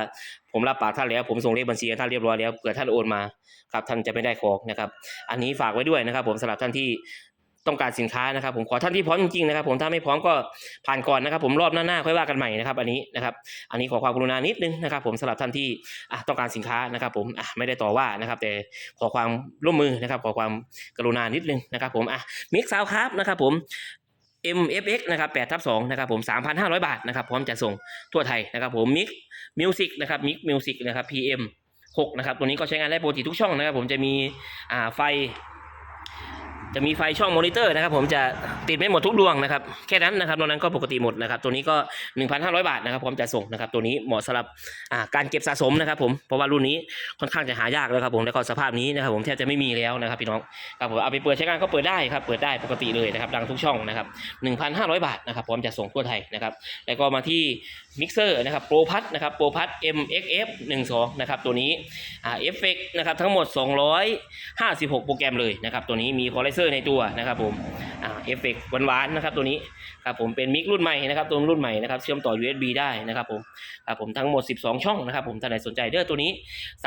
ผมรับปากท่านแล้ว ผมส่งเลขบัญชีท่านเรียบร้อยแล้วเผื่อท่านโอนมาครับท่านจะไม่ได้ของนะครับ อันนี้ฝากไว้ด้วยนะครับ ผมสำหรับท่านที่ ต้องการสินค้านะครับ ผมขอท่านที่พร้อมจริงๆนะครับผมถ้าไม่พร้อมก็ผ่านก่อนนะครับ ผมรอบหน้าๆค่อยว่ากันใหม่นะครับ อันนี้นะครับ อันนี้ขอความกรุณานิดนึงนะครับ ผมสำหรับท่านที่ต้องการสินค้านะครับ ผมไม่ได้ต่อว่านะครับ แต่ขอความร่วมมือนะครับ ขอความกรุณานิดนึงนะครับ ผมอะมิกซ์ซาวครับนะครับ ผม MFX นะครับ8ทับ2นะครับผม 3,500 บาทนะครับ พร้อมจะส่งทั่วไทยนะครับ ผมมิกมิวสิกนะครับมิกมิวสิกนะครับ PM 6นะครับ ตัวนี้ก็ใช้งานได้ปกติทุกช่องนะครับ ผมจะมีอ่าไฟ จะมีไฟช่องมอนิเตอร์นะครับ ผมจะติดไม่หมดทุกดวงนะครับแค่นั้นนะครับนอกนั้นก็ปกติหมดนะครับตัวนี้ก็ 1,500 บาทนะครับพร้อมจะส่งนะครับตัวนี้เหมาะสำหรับการเก็บสะสมนะครับ ผมเพราะว่ารุ่นนี้ค่อนข้างจะหายากแล้วครับผมแล้วก็สภาพนี้นะครับ ผมแทบจะไม่มีแล้วนะครับพี่น้องครับผมเอาไปเปิดใช้งานก็เปิดได้ครับเปิดได้ปกติเลยนะครับดังทุกช่องนะครับ 1,500 บาทนะครับพร้อมจะส่งทั่วไทยนะครับแล้วก็มาที่มิกเซอร์นะครับโปรพัทนะครับโปรพัท MXF 12นะครับตัวนี้อ่าเอฟเฟกนะครับทั้งหมด 256 โปรแกรมเลยนะครับตัวนี้มีคอเลเซอร์ในตัวนะครับผมอ่าเอฟเฟกหวานๆนะครับตัวนี้ครับผมเป็นมิกรุ่นใหม่นะครับตัวรุ่นใหม่นะครับเชื่อมต่อ USB ได้นะครับผมครับผมทั้งหมด 12 ช่องนะครับผมท่านไหนสนใจเด้อตัวนี้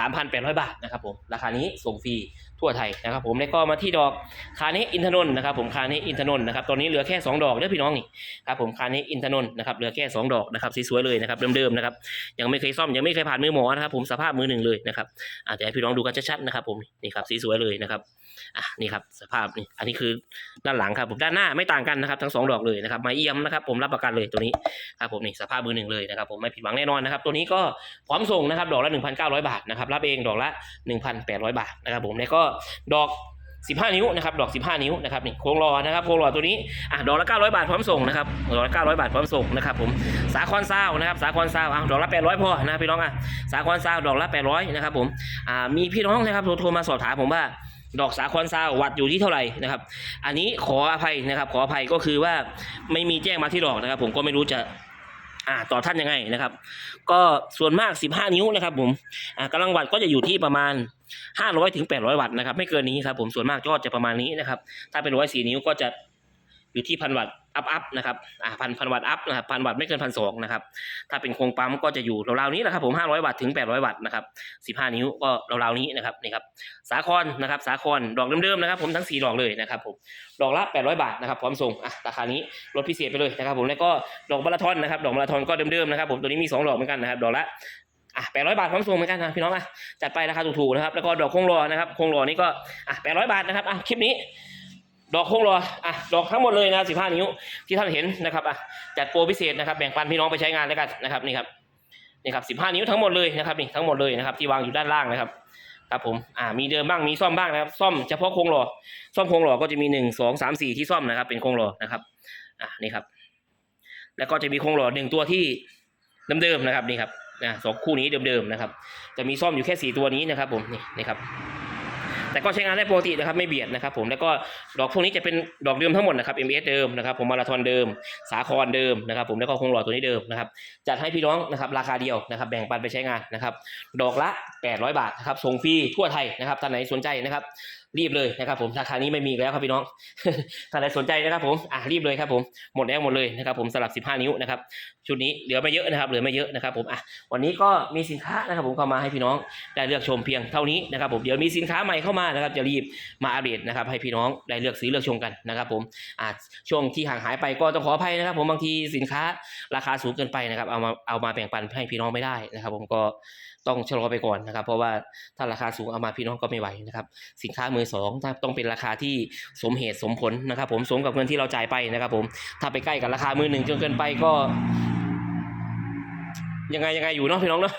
3,800 บาทนะครับผมราคานี้ส่งฟรีทั่วไทยนะครับผมแล้วก็มาที่ดอกคาเนอินทนนท์นะครับผมคาเนอินทนนท์นะครับตอนนี้เหลือแค่ 2 ดอกเด้อพี่น้องนี่ครับผมคันนี้อินทนนท์นะครับเหลือแค่ 2 ดอกนะครับสวยๆเลยนะครับเดิมๆนะครับยังไม่เคยซ่อมยังไม่เคยผ่านมือหมอนะครับผมสภาพมือหนึ่งเลยนะครับอาจจะให้พี่น้องดูกันชัดๆนะครับผมนี่ครับสวยเลยนะครับ นี่ครับสภาพนี่อันนี้คือด้านหลังครับผมด้านหน้าไม่ต่างกันนะครับทั้งสองดอกเลยนะครับมาเอี่ยมนะครับ ผมรับประกันเลยตัวนี้ครับผมนี่สภาพมือหนึ่งเลยนะครับ ผมไม่ผิดหวังแน่นอนนะครับ ตัวนี้ก็พร้อมส่งนะครับ ดอกละ 1,900 บาทนะครับรับเองดอกละ 1,800 บาทนะครับ ผมแล้วก็ดอก15 นิ้วนะครับดอก 15 นิ้วนะครับนี่โครงรอนะครับโครงรอตัวนี้อะดอกละ 900 บาทพร้อมส่งนะครับดอกละ 900 บาทพร้อมส่งนะครับผมสาคอนซาวนะครับสาคอนซาวอะดอกละ 800พอนะพี่น้องอะสาคอนซาวดอกละ 800นะครับผมอ่ามีพี่น้องนะครับโทรมาสอบถามผมว่า ดอกสาคอนซาววัดอยู่ที่เท่าไหร่นะครับ อันนี้ขออภัยนะครับ ขออภัยก็คือว่าไม่มีแจ้งมาที่ดอกนะครับ ผมก็ไม่รู้จะอ่าต่อท่านยังไงนะครับ ก็ส่วนมาก 15 นิ้วนะครับ ผมอ่ากำลังวัดก็จะอยู่ที่ประมาณ 500ถึง800 วัตต์นะครับ ไม่เกินนี้ครับ ผมส่วนมากยอดจะประมาณนี้นะครับ ถ้าเป็นร้อยสี่นิ้วก็จะ อยู่ที่พันวัตต์อัพอัพนะครับอ่าพันพันวัตต์อัพนะครับพันวัตต์ไม่เกินพันสองนะครับถ้าเป็นโครงปั๊มก็จะอยู่ราวๆนี้แหละครับผม500วัตต์ถึง800วัตต์นะครับ15นิ้วก็ราวๆนี้นะครับนี่ครับสาคอนนะครับสาคอนดอกเดิมๆนะครับผมทั้ง4ดอกเลยนะครับผมดอกละ800บาทนะครับพร้อมส่งอะราคานี้ลดพิเศษไปเลยนะครับผมแล้วก็ดอกมาราธอนนะครับดอกมาราธอนก็เดิมๆนะครับผมตัวนี้มีสองดอกเหมือนกันนะครับดอกละอะ800บาทพร้อมส่งเหมือนกันนะพี่น้องอะจัดไปราคาถูกๆนะครับแล้วก็ดอกคงรอนะครับคงรอนี่ก็อะ800บาทนะครับอะคลิปนี้ ดอกโค้งรออะดอกทั้งหมดเลยนะ15นิ้วที่ท่านเห็นนะครับอะจัดโปรพิเศษนะครับแบ่งปันพี่น้องไปใช้งานแล้วกันนะครับนี่ครับนี่ครับ15นิ้วทั้งหมดเลยนะครับนี่ทั้งหมดเลยนะครับที่วางอยู่ด้านล่างนะครับครับผมอ่ามีเดิมบ้างมีซ่อมบ้างนะครับ ซ่อมเฉพาะโครงหล่อซ่อมโครงหล่อก็จะมีหนึ่งสองสามสี่ที่ซ่อมนะครับ เป็นโครงหล่อนะครับอ่านี่ครับ แล้วก็จะมีโครงหล่อหนึ่งตัวที่เดิมๆนะครับนี่ครับอ่าสองคู่นี้เดิมๆนะครับ จะมีซ่อมอยู่แค่สี่ตัวนี้นะครับ ผมนี่นี่ครับ แต่ก็ใช้งานได้ปกตินะครับไม่เบียดนะครับผมแล้วก็ดอกพวกนี้จะเป็นดอกเดิมทั้งหมดนะครับ MS เดิมนะครับผมมาราธอนเดิม สาครเดิมนะครับ ผมแล้วก็คงหลอดตัวนี้เดิมนะครับจัดให้พี่น้องนะครับราคาเดียวนะครับ แบ่งปันไปใช้งานนะครับ ดอกละ 800 บาทนะครับส่งฟรีทั่วไทยนะครับท่านไหนสนใจนะครับรีบเลยนะครับผมราคานี้ไม่มีแล้วครับพี่น้องท่านไหนสนใจนะครับผมอะรีบเลยครับผมหมดแล้วหมดเลยนะครับผมสำหรับ 15 นิ้วนะครับชุดนี้เหลือไม่เยอะนะครับเหลือไม่เยอะนะครับผมอะวันนี้ก็มีสินค้านะครับผมเข้ามาให้พี่น้องได้เลือกชมเพียงเท่านี้นะครับผมเดี๋ยวมีสินค้าใหม่เข้ามานะครับจะรีบมาอัปเดตนะครับให้พี่น้องได้เลือกซื้อเลือกชมกันนะครับผมอะช่วงที่ห่างหายไปก็ต้องขออภัยนะครับ ผมบางทีสินค้าราคาสูงเกินไปนะครับเอามาเอามาแบ่งปันให้พี่น้องไม่ได้นะครับ ผมก็ ต้องชะลอไปก่อนนะครับ เพราะว่าถ้าราคาสูงเอามาพี่น้องก็ไม่ไหวนะครับ สินค้ามือสองถ้าต้องเป็นราคาที่สมเหตุสมผลนะครับ ผมสมกับเงินที่เราจ่ายไปนะครับ ผมถ้าไปใกล้กับราคามือหนึ่งจนเกินไปก็ ยังไงยังไงอยู่เนาะพี่น้องเนาะ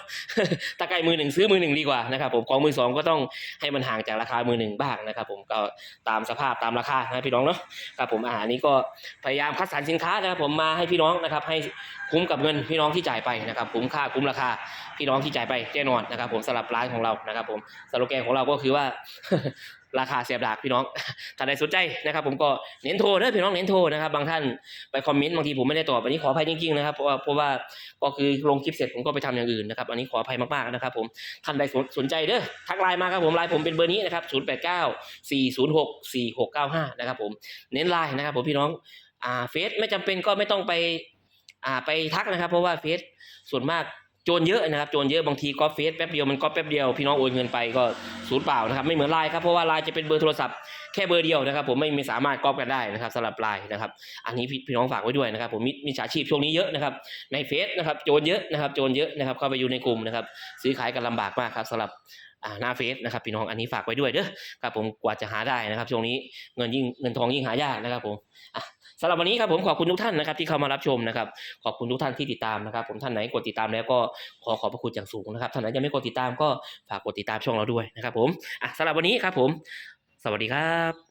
ถ้าใกล้มือหนึ่งซื้อมือหนึ่งดีกว่านะครับผมของมือสองก็ต้องให้มันห่างจากราคามือหนึ่งบ้างนะครับผมก็ตามสภาพตามราคานะพี่น้องเนาะครับผมอาหารนี้ก็พยายามคัดสรรสินค้านะครับผมมาให้พี่น้องนะครับให้คุ้มกับเงินพี่น้องที่จ่ายไปนะครับคุ้มค่าคุ้มราคาพี่น้องที่จ่ายไปแน่นอนนะครับผมสำหรับร้านของเรานะครับผมสโลแกนของเราก็คือว่า ราคาเสียบดากพี่น้องถ้าใดสนใจนะครับ ผมก็เน้นโทรเด้อพี่น้องเน้นโทรนะครับ บางท่านไปคอมเมนต์บางทีผมไม่ได้ตอบอันนี้ขออภัยจริงๆนะครับเพราะว่าเพราะว่าก็คือลงคลิปเสร็จผมก็ไปทำอย่างอื่นนะครับอันนี้ขออภัยมากๆนะครับ ผมท่านใดสนสนใจเด้อทักไลน์มาครับผมไลน์ผมเป็นเบอร์นี้นะครับ0 8 9 4 0 6 4 6 9 5นะครับผมเน้นไลน์นะครับ ผมพี่น้องอ่าเฟซไม่จำเป็นก็ไม่ต้องไปอ่าไปทักนะครับ เพราะว่าเฟซส่วนมาก จรเยอะนะครับโจรเยอะบางทีก็เฟซแป๊บเดียวมันก็แป๊บเดียวพี่น้องโอนเงินไปก็ศูนย์เปล่านะครับไม่เหมือนไลน์ครับเพราะว่าไลน์จะเป็นเบอร์โทรศัพท์แค่เบอร์เดียวนะครับ ผมไม่มีสามารถก๊อปกันได้นะครับสำหรับไลน์นะครับ อันนี้พี่พน้องฝากไว้ด้วยนะครับ ผมมีมีฉาชีพช่วงนี้เยอะนะครับในเฟซนะครับโจรเยอะนะครับโจรเยอะนะครับเข้าไปอยู่ในกลุ่มนะครับซื้อขายกันลำบากมากครับสำหรับหน้าเฟซนะครับพี่น้องอันนี้ฝากไว้ด้วยเด้อครับผมกว่าจะหาได้นะครับช่วงนี้เงินยิ่งเงินทองยิ่งหายากนะครับผมอะ สำหรับวันนี้ครับผมขอบคุณทุกท่านนะครับที่เข้ามารับชมนะครับขอบคุณทุกท่านที่ติดตามนะครับ ผมท่านไหนกดติดตามแล้วก็ขอขอบพระคุณอย่างสูงนะครับท่านไหนยังไม่กดติดตามก็ฝากกดติดตามช่องเราด้วยนะครับผมอะสำหรับวันนี้ครับผม สวัสดีครับ